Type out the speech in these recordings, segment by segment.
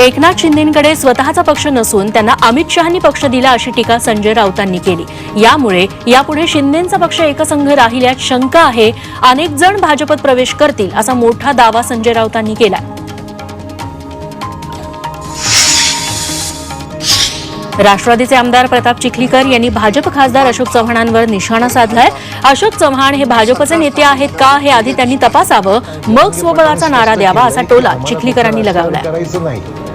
एकनाथ शिंदेकडे स्वतःचा पक्ष नसून त्यांना अमित शहानी पक्ष दिला अशी टीका संजय राऊतांनी केली. यामुळे यापुढे शिंदेचा पक्ष एकसंघ राहिल्यात शंका आहे. अनेक जण भाजपत प्रवेश करतील असा मोठा दावा संजय राऊतांनी केला राष्ट्रवादीचे आमदार प्रताप चिखलीकर यांनी भाजप खासदार अशोक चव्हाणांवर निशाणा साधलाय. अशोक चव्हाण हे भाजपचे नेते आहेत का हे आधी त्यांनी तपासावं मग स्वबळाचा नारा द्यावा असा टोला चिखलीकरांनी लगावलाय.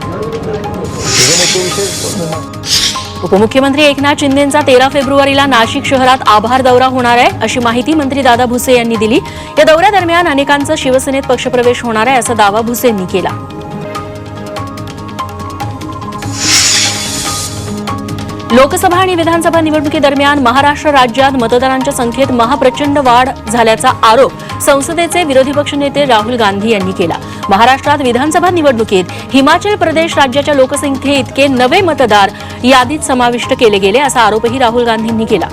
उपमुख्यमंत्री एकनाथ शिंदेचा तेरा फेब्रुवारीला नाशिक शहरात आभार दौरा होणार आहे अशी माहिती मंत्री दादा भुसे यांनी दिली. या दौऱ्यादरम्यान अनेकांचा शिवसेनेत पक्षप्रवेश होणार आहे असा दावा भुसेंनी केला. लोकसभा आणि विधानसभा निवडणुकीदरम्यान महाराष्ट्र राज्यात मतदारांच्या संख्येत महाप्रचंड वाढ झाल्याचा आरोप संसदेचे विरोधी पक्षनेते राहुल गांधी यांनी केला. महाराष्ट्रात विधानसभा निवडणुकीत हिमाचल प्रदेश राज्याच्या लोकसंख्ये इतके नवे मतदार यादीत समाविष्ट केले गेले असा आरोपही राहुल गांधींनी केला.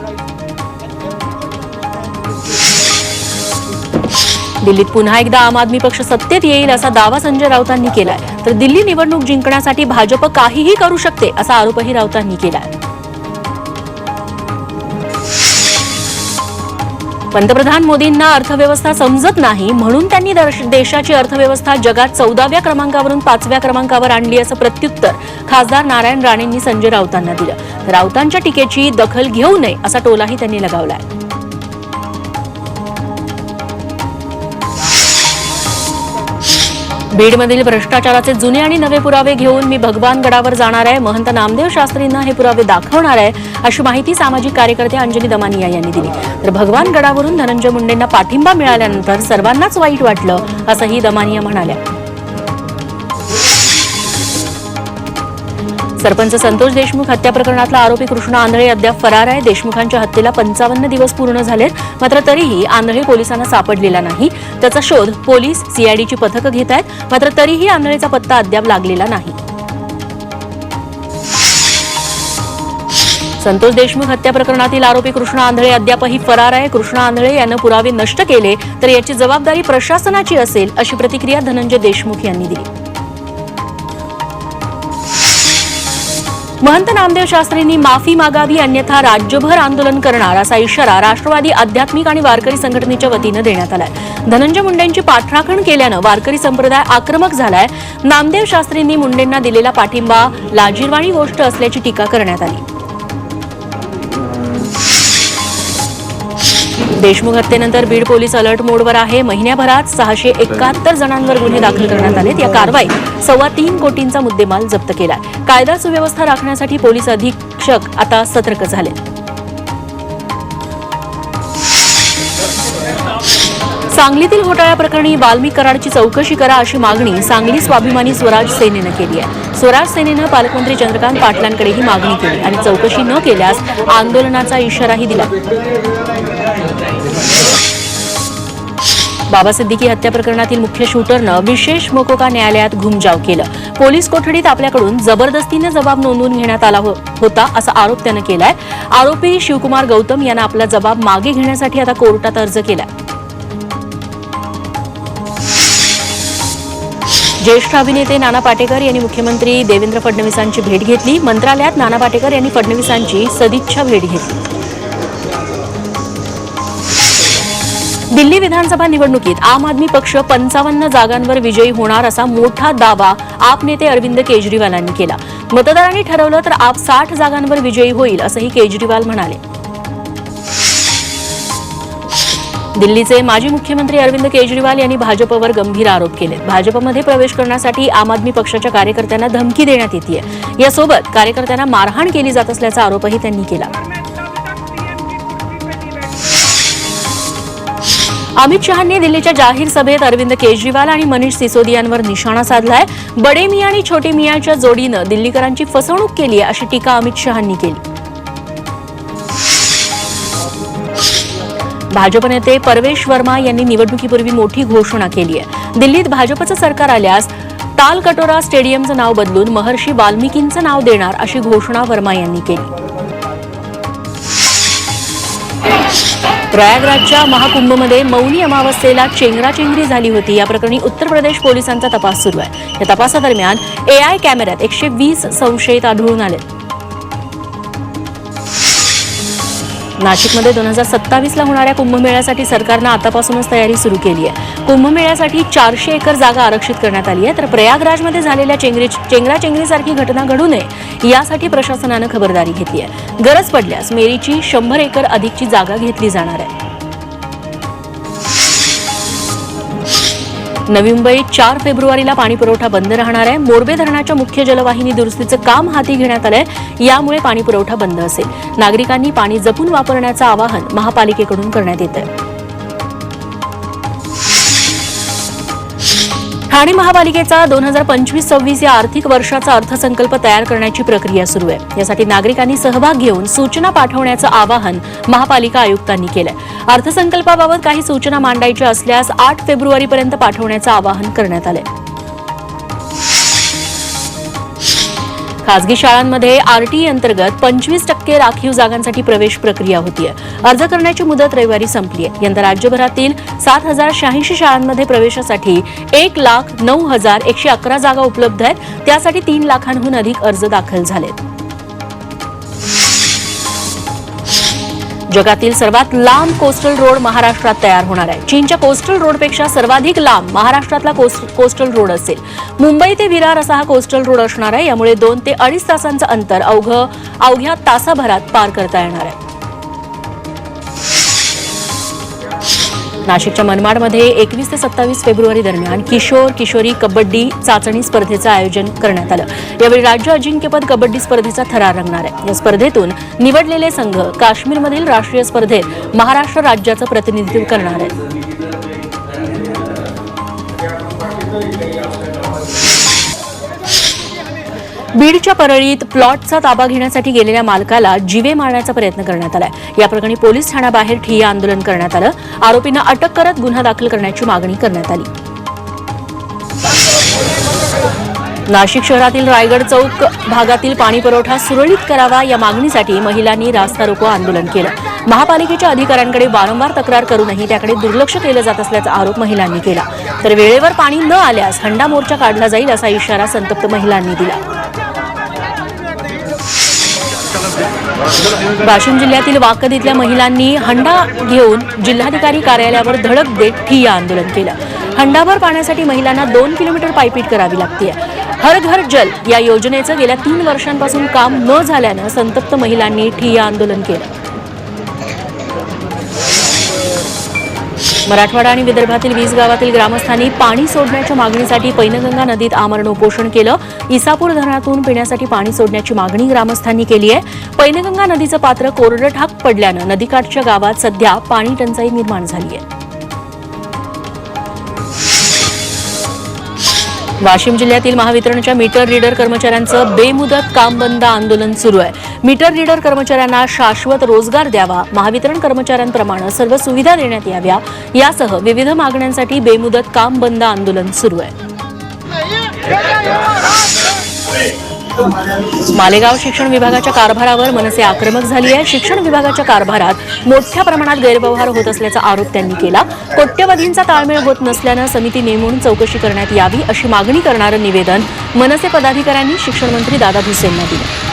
दिल्लीत पुन्हा एकदा आम आदमी पक्ष सत्तेत येईल असा दावा संजय राऊतांनी केलाय. तर दिल्ली निवडणूक जिंकण्यासाठी भाजप काहीही करू शकते असा आरोपही राऊतांनी केलाय. पंतप्रधान मोदींना अर्थव्यवस्था समजत नाही म्हणून त्यांनी दर्श- देशाची अर्थव्यवस्था जगात चौदाव्या क्रमांकावरून पाचव्या क्रमांकावर आणली असं प्रत्युत्तर खासदार नारायण राणेंनी संजय राऊतांना दिलं. राऊतांच्या टीकेची दखल घेऊ नये असा टोलाही त्यांनी लगावलाय. बीडमधील भ्रष्टाचाराचे जुने आणि नवे पुरावे घेऊन मी भगवान गडावर जाणार आहे. महंत नामदेव शास्त्रींना हे पुरावे दाखवणार आहे. अशी माहिती सामाजिक कार्यकर्ते अंजली दमानिया यांनी दिली. तर भगवान गडावरून धनंजय मुंडेंना पाठिंबा मिळाल्यानंतर सर्वांनाच वाईट वाटलं असंही दमानिया म्हणाल्या. सरपंच संतोष देशमुख हत्या प्रकरणातला आरोपी कृष्णा आंधळे अद्याप फरार आहे. देशमुखांच्या हत्येला पंचावन्न दिवस पूर्ण झालेत. मात्र तरीही आंधळे पोलिसांना सापडलेला नाही. त्याचा शोध पोलीस सीआयडीची पथकं घेत आहेत. मात्र तरीही आंधळेचा पत्ता अद्याप लागलेला नाही. संतोष देशमुख हत्या प्रकरणातील आरोपी कृष्णा आंधळे अद्यापही फरार आहे. कृष्णा आंधळे यानं पुरावे नष्ट केले तर याची जबाबदारी प्रशासनाची असेल अशी प्रतिक्रिया धनंजय देशमुख यांनी दिली. महंत नामदेव शास्त्रींनी माफी मागावी अन्यथा राज्यभर आंदोलन करणार असा इशारा राष्ट्रवादी आध्यात्मिक आणि वारकरी संघटनेच्या वतीनं देण्यात आलाय. धनंजय मुंडेंची पाठराखण केल्यानं वारकरी संप्रदाय आक्रमक झालाय. नामदेव शास्त्रींनी मुंडेंना दिलेला पाठिंबा लाजीरवाणी गोष्ट असल्याची टीका करण्यात आली. देशमुख हत्येनंतर बीड पोलीस अलर्ट मोडवर आहे. महिन्याभरात सहाशे एकाहत्तर जणांवर गुन्हे दाखल करण्यात आलेत. या कारवाईत सव्वा तीन कोटींचा मुद्देमाल जप्त केला कायदा सुव्यवस्था राखण्यासाठी पोलीस अधीक्षक आता सतर्क झाले. सांगलीतील घोटाळ्या प्रकरणी वाल्मिक कराडची चौकशी करा अशी मागणी सांगली स्वाभिमानी स्वराज सेनेनं केली आहे. स्वराज सेनेनं पालकमंत्री चंद्रकांत पाटलांकडे ही मागणी केली आणि चौकशी न केल्यास आंदोलनाचा इशाराही दिला. बाबा सिद्दीकी हत्या प्रकरणातील मुख्य शूटरनं विशेष मोकोका न्यायालयात घुमजाव केलं. पोलीस कोठडीत आपल्याकडून जबरदस्तीने जबाब नोंदवून घेण्यात आला हो- होता असा आरोप त्यानं केलाय. आरोपी शिवकुमार गौतम यांना आपला जबाब मागे घेण्यासाठी आता कोर्टात अर्ज केलाय. ज्येष्ठ अभिनेते नाना पाटेकर यांनी मुख्यमंत्री देवेंद्र फडणवीसांची भेट घेतली. मंत्रालयात नाना पाटेकर यांनी फडणवीसांची सदिच्छा भेट घेतली. दिल्ली विधानसभा निवडणुकीत आम आदमी पक्ष पंचावन्न जागांवर विजयी होणार असा मोठा दावा आप नेते अरविंद केजरीवालांनी केला. मतदारांनी ठरवलं तर आप साठ जागांवर विजयी होईल असंही केजरीवाल म्हणाले. दिल्लीचे माजी मुख्यमंत्री अरविंद केजरीवाल यांनी भाजपवर गंभीर आरोप केले भाजपमध्ये प्रवेश करण्यासाठी आम आदमी पक्षाच्या कार्यकर्त्यांना धमकी देण्यात येते यासोबत कार्यकर्त्यांना मारहाण केली जात असल्याचा आरोपही त्यांनी केला. अमित शहांनी दिल्लीच्या जाहीर सभेत अरविंद केजरीवाल आणि मनीष सिसोदियांवर निशाणा साधलाय. बडे मिया आणि छोटे मियाच्या जोडीनं दिल्लीकरांची फसवणूक केली आहे अशी टीका अमित शहांनी केली. भाजप नेते परवेश वर्मा यांनी निवडणुकीपूर्वी मोठी घोषणा केली आहे. दिल्लीत भाजपचं सरकार आल्यास तालकटोरा स्टेडियमचं नाव बदलून महर्षी वाल्मिकींचं नाव देणार अशी घोषणा वर्मा यांनी केली. प्रयागराजच्या महाकुंभमध्ये मौनी अमावस्येला चेंगराचेंगरी झाली होती. या प्रकरणी उत्तर प्रदेश पोलिसांचा तपास सुरू आहे. या तपासादरम्यान एआय कॅमेऱ्यात एकशे वीस संशयित आढळून आले. नाशिकमध्ये दोन हजार सत्तावीसला होणाऱ्या कुंभमेळ्यासाठी सरकारनं आतापासूनच तयारी सुरू केली आहे. कुंभमेळ्यासाठी चारशे एकर जागा आरक्षित करण्यात आली आहे. तर प्रयागराजमध्ये झालेल्या चेंगरी चेंगराचेंगरीसारखी घटना घडू नये यासाठी प्रशासनानं खबरदारी घेतली आहे. गरज पडल्यास मेरीची शंभर एकर अधिकची जागा घेतली जाणार आहे. नवी मुंबईत चार फेब्रुवारीला पाणीपुरवठा बंद राहणार आहे. मोरबे धरणाच्या मुख्य जलवाहिनी दुरुस्तीचं काम हाती घेण्यात आलंय. यामुळे पाणीपुरवठा बंद असेल. नागरिकांनी पाणी जपून वापरण्याचं आवाहन महापालिकेकडून करण्यात येत आहे ठाणे महापालिकेचा दोन हजार पंचवीस सव्वीस या आर्थिक वर्षाचा अर्थसंकल्प तयार करण्याची प्रक्रिया सुरू आहे. यासाठी नागरिकांनी सहभाग घेऊन सूचना पाठवण्याचं आवाहन महापालिका आयुक्तांनी केलंय. अर्थसंकल्पाबाबत काही सूचना मांडायच्या असल्यास आठ फेब्रुवारीपर्यंत पाठवण्याचं आवाहन करण्यात आलंय. खासगी शाळांमध्ये आरटीई e अंतर्गत पंचवीस टक्के राखीव जागांसाठी प्रवेश प्रक्रिया होतीये. अर्ज करण्याची मुदत रविवारी संपली आहे यंदा राज्यभरातील सात हजार शहाऐंशी शाळांमध्ये प्रवेशासाठी एक लाख नऊ हजार एकशे अकरा जागा उपलब्ध आहेत. त्यासाठी तीन लाखांहून अधिक अर्ज दाखल झालेत. जगातील सर्वात लांब कोस्टल रोड महाराष्ट्रात तयार होणार आहे. चीनच्या कोस्टल रोडपेक्षा सर्वाधिक लांब महाराष्ट्रातला कोस्टल रोड असेल. मुंबई ते विरार असा हा कोस्टल रोड असणार आहे. यामुळे दोन ते अडीच तासांचं अंतर अवघ अवघ्या तासाभरात पार करता येणार आहे. नाशिकच्या मनमाडमध्ये एकवीस ते सत्तावीस फेब्रुवारी दरम्यान किशोर किशोरी कबड्डी चाचणी स्पर्धेचं आयोजन करण्यात आलं. यावेळी राज्य अजिंक्यपद कबड्डी स्पर्धेचा थरार रंगणार आहे. या स्पर्धेतून निवडलेले संघ काश्मीरमधील राष्ट्रीय स्पर्धेत महाराष्ट्र राज्याचं प्रतिनिधित्व करणार आहेत. बीडच्या परळीत प्लॉटचा ताबा घेण्यासाठी गेलेल्या मालकाला जीवे मारण्याचा प्रयत्न करण्यात आलाय. या प्रकरणी पोलीस ठाण्याबाहेर ठिय्या आंदोलन करण्यात आलं. आरोपींना अटक करत गुन्हा दाखल करण्याची मागणी करण्यात आली. नाशिक शहरातील रायगड चौक भागातील पाणी पुरवठा सुरळीत करावा या मागणीसाठी महिलांनी रास्ता रोको आंदोलन केलं. महापालिकेच्या अधिकाऱ्यांकडे वारंवार तक्रार करूनही त्याकडे दुर्लक्ष केलं जात असल्याचा आरोप महिलांनी केला. तर वेळेवर पाणी न आल्यास हंडा मोर्चा काढला जाईल असा इशारा संतप्त महिलांनी दिला. वाशिम जिल्ह्यातील वाकद इथल्या महिलांनी हंडा घेऊन जिल्हाधिकारी कार्यालयावर धडक देत ठिय्या आंदोलन केलं. हंडाभर पाण्यासाठी महिलांना दोन किलोमीटर पायपीट करावी लागते हर घर जल या योजनेचं गेल्या तीन वर्षांपासून काम न झाल्यानं संतप्त महिलांनी ठिय्या आंदोलन केलं. मराठवाडा आणि विदर्भातील वीस गावातील ग्रामस्थांनी पाणी सोडण्याच्या मागणीसाठी पैनगंगा नदीत आमरण उपोषण केलं. इसापूर धरणातून पिण्यासाठी पाणी सोडण्याची मागणी ग्रामस्थांनी केली आहे. पैनगंगा नदीचं पात्र कोरडं ठाक पडल्यानं नदीकाठच्या गावात सध्या पाणी टंचाई निर्माण झाली आहे. वाशिम जिल्ह्यातील महावितरणच्या मीटर रीडर कर्मचाऱ्यांचं बेमुदत काम बंद आंदोलन सुरू आहे मीटर रीडर कर्मचाऱ्यांना शाश्वत रोजगार द्यावा महावितरण कर्मचाऱ्यांप्रमाणे सर्व सुविधा देण्यात याव्या यासह विविध मागण्यांसाठी बेमुदत काम बंद आंदोलन सुरू आहे मालेगाव शिक्षण विभागाच्या कारभारावर मनसे आक्रमक झाली आहे. शिक्षण विभागाच्या कारभारात मोठ्या प्रमाणात गैरव्यवहार होत असल्याचा आरोप त्यांनी केला. कोट्यवधींचा ताळमेळ होत नसल्यानं समिती नेमून चौकशी करण्यात यावी अशी मागणी करणारं निवेदन मनसे पदाधिकाऱ्यांनी शिक्षण मंत्री दादा भुसेंना दिलं.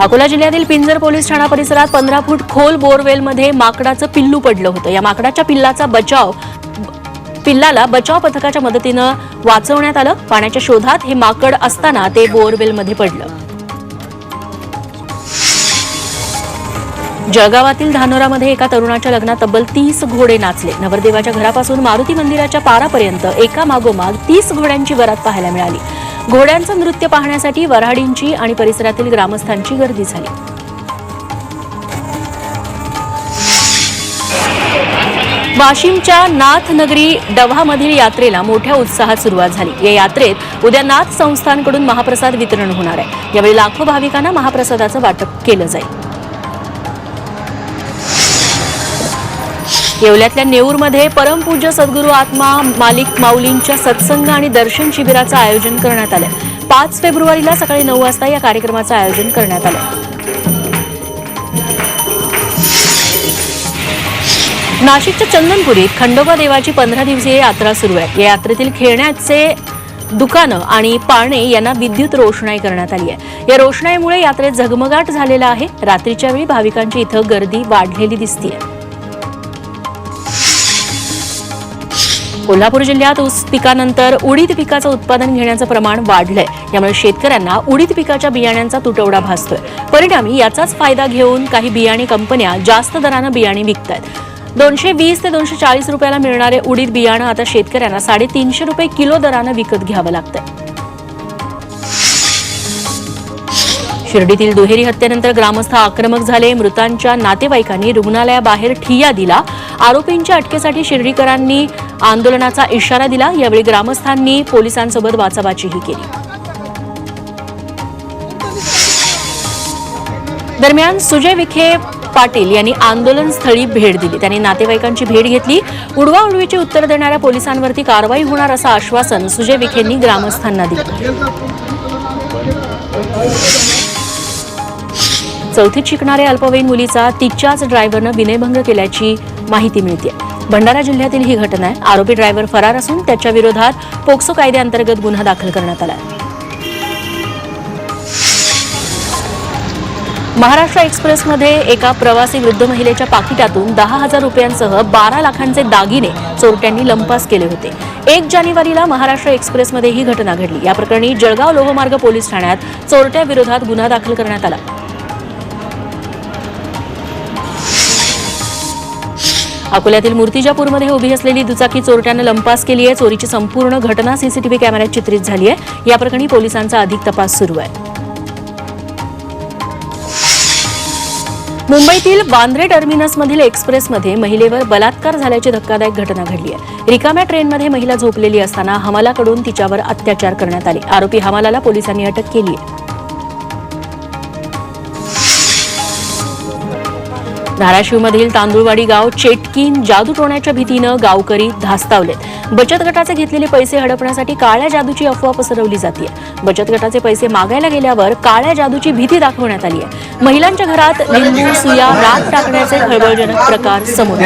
अकोला जिल्ह्यातील पिंजर पोलीस ठाणा परिसरात पंधरा फूट खोल बोरवेलमध्ये माकडाचं पिल्लू पडलं होतं. या माकडाच्या पिल्लाचा बचाव पिल्लाला बचाव पथकाच्या मदतीनं वाचवण्यात आलं. पाण्याच्या शोधात हे माकड असताना ते बोअरवेलमध्ये पडलं. जळगावातील धानोरामध्ये एका तरुणाच्या लग्नात तब्बल तीस घोडे नाचले. नवरदेवाच्या घरापासून मारुती मंदिराच्या पारापर्यंत एका मागोमाग तीस घोड्यांची वरात पाहायला मिळाली. घोड्यांचं नृत्य पाहण्यासाठी वऱ्हाडींची आणि परिसरातील ग्रामस्थांची गर्दी झाली. वाशिमच्या नाथनगरी डव्हामधील यात्रेला मोठ्या उत्साहात सुरुवात झाली. या यात्रेत उद्या नाथ संस्थांकडून महाप्रसाद वितरण होणार आहे. यावेळी लाखो भाविकांना महाप्रसादाचं वाटप केलं जाईल. येवल्यातल्या नेऊरमध्ये परमपूज्य सद्गुरू आत्मा मालिक माऊलींच्या सत्संग आणि दर्शन शिबिराचं आयोजन करण्यात आलं. पाच फेब्रुवारीला सकाळी नऊ वाजता या कार्यक्रमाचं आयोजन करण्यात आलं. नाशिकच्या चंदनपुरीत खंडोबा देवाची पंधरा दिवसीय यात्रा सुरू आहे. या यात्रेतील खेळण्याचे दुकानं आणि पाळणे यांना विद्युत रोषणाई करण्यात आली आहे. या रोषणाईमुळे यात्रेत झगमगाट झालेला आहे. रात्रीच्या वेळी भाविकांची इथं गर्दी वाढलेली दिसतीये. कोल्हापूर जिल्ह्यात ऊस पिकानंतर उडीद पिकाचं उत्पादन घेण्याचं प्रमाण वाढलंय. यामुळे शेतकऱ्यांना उडीद पिकाच्या बियाण्यांचा तुटवडा भासतोय. परिणामी याचाच फायदा घेऊन काही बियाणे कंपन्या जास्त दरानं बियाणे विकतायत. दोनशे वीस ते दोनशे चाळीस रुपयाला मिळणारे उडीद बियाणं आता शेतकऱ्यांना साडेतीनशे रुपये किलो दरानं विकत घ्यावं लागतं शिर्डीतील दुहेरी हत्येनंतर ग्रामस्थ आक्रमक झाले. मृतांच्या नातेवाईकांनी रुग्णालयाबाहेर ठिय्या दिला. आरोपींच्या अटकेसाठी शिर्डीकरांनी आंदोलनाचा इशारा दिला. यावेळी ग्रामस्थांनी पोलिसांसोबत वाचावाचीही केली. दरम्यान सुजय विखे पाटील यांनी आंदोलनस्थळी भेट दिली. त्यांनी नातेवाईकांची भेट घेतली. उडवा उडवीची उत्तर देणाऱ्या पोलिसांवरती कारवाई होणार असं आश्वासन सुजय विखेंनी ग्रामस्थांना दिलं. चौथीत शिकणाऱ्या अल्पवयीन मुलीचा तिच्याच ड्रायव्हरनं विनयभंग केल्याची माहिती मिळते भंडारा जिल्ह्यातील ही घटना आहे. आरोपी ड्रायव्हर फरार असून त्याच्या विरोधात पोक्सो कायद्याअंतर्गत गुन्हा दाखल करण्यात आला आहे महाराष्ट्र एक्सप्रेसमध्ये एका प्रवासी वृद्ध महिलेच्या पाकिटातून दहा हजार रुपयांसह बारा लाखांचे दागिने चोरट्यांनी लंपास केले होते. एक जानेवारीला महाराष्ट्र एक्सप्रेसमध्ये ही घटना घडली. या प्रकरणी जळगाव लोहमार्ग पोलीस ठाण्यात चोरट्या विरोधात गुन्हा दाखल करण्यात आला. अकोल्यातील मूर्तिजापूरमध्ये उभी असलेली दुचाकी चोरट्यानं लंपास केली आहे. चोरीची संपूर्ण घटना सीसीटीव्ही कॅमेऱ्यात चित्रित झाली आहे. या प्रकरणी पोलिसांचा अधिक तपास सुरू आहे. मुंबईतील बांद्रे टर्मिनसमधील एक्सप्रेसमध्ये महिलेवर बलात्कार झाल्याची धक्कादायक घटना घडली आहे. रिकाम्या ट्रेनमध्ये महिला झोपलेली असताना हमालाकडून तिच्यावर अत्याचार करण्यात आले. आरोपी हमालाला पोलिसांनी अटक केली आहे. धाराशिवमधील तांदूळवाडी गाव चेटकीन जादूटोण्याच्या भीतीनं गावकरी धास्तावलेत. बचत गटाचे घेतलेले पैसे हडपण्यासाठी काळ्या जादूची अफवा पसरवली जाते बचत गटाचे पैसे मागायला गेल्यावर काळ्या जादूची भीती दाखवण्यात आली आहे महिलांच्या घरात लिंबू सुया रात टाकण्याचे खळबळजनक प्रकार समोर